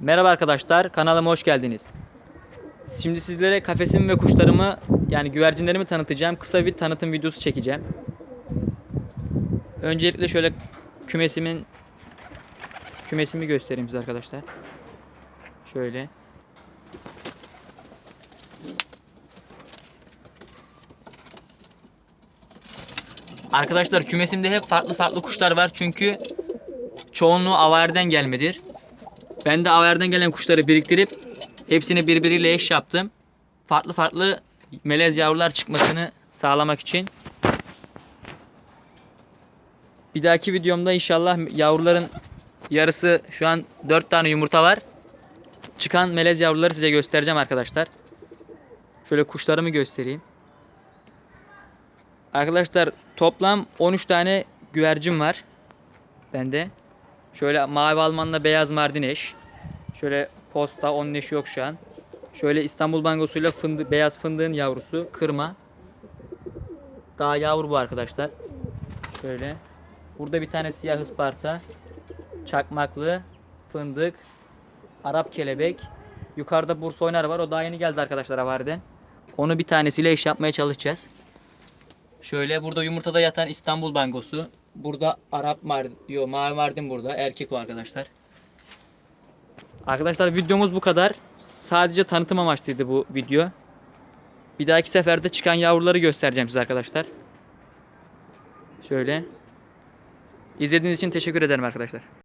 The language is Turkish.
Merhaba arkadaşlar, kanalıma hoş geldiniz. Şimdi sizlere kafesimi ve kuşlarımı yani güvercinlerimi tanıtacağım. Kısa bir tanıtım videosu çekeceğim. Öncelikle şöyle kümesimin kümesimi göstereyim size arkadaşlar. Şöyle. Arkadaşlar kümesimde hep farklı farklı kuşlar var çünkü çoğunluğu avarden gelmedir. Ben de averden gelen kuşları biriktirip hepsini birbiriyle eş yaptım. Farklı farklı melez yavrular çıkmasını sağlamak için. Bir dahaki videomda inşallah yavruların yarısı şu an 4 tane yumurta var. Çıkan melez yavruları size göstereceğim arkadaşlar. Şöyle kuşlarımı göstereyim. Arkadaşlar toplam 13 tane güvercin var. Bende. Şöyle mavi almanla beyaz mardin eş. Şöyle posta onun eşi yok şu an. Şöyle İstanbul bangosuyla fındı, beyaz fındığın yavrusu kırma. Daha yavru bu arkadaşlar. Şöyle. Burada bir tane siyah isparta. Çakmaklı. Fındık. Arap kelebek. Yukarıda Bursa oynar var. O daha yeni geldi arkadaşlar havariden. Onu bir tanesiyle eş yapmaya çalışacağız. Şöyle burada yumurtada yatan İstanbul bangosu. Burada Arap mar yo mavi mardin burada. Erkek o arkadaşlar. Arkadaşlar videomuz bu kadar. Sadece tanıtım amaçlıydı bu video. Bir dahaki seferde çıkan yavruları göstereceğim size arkadaşlar. Şöyle. İzlediğiniz için teşekkür ederim arkadaşlar.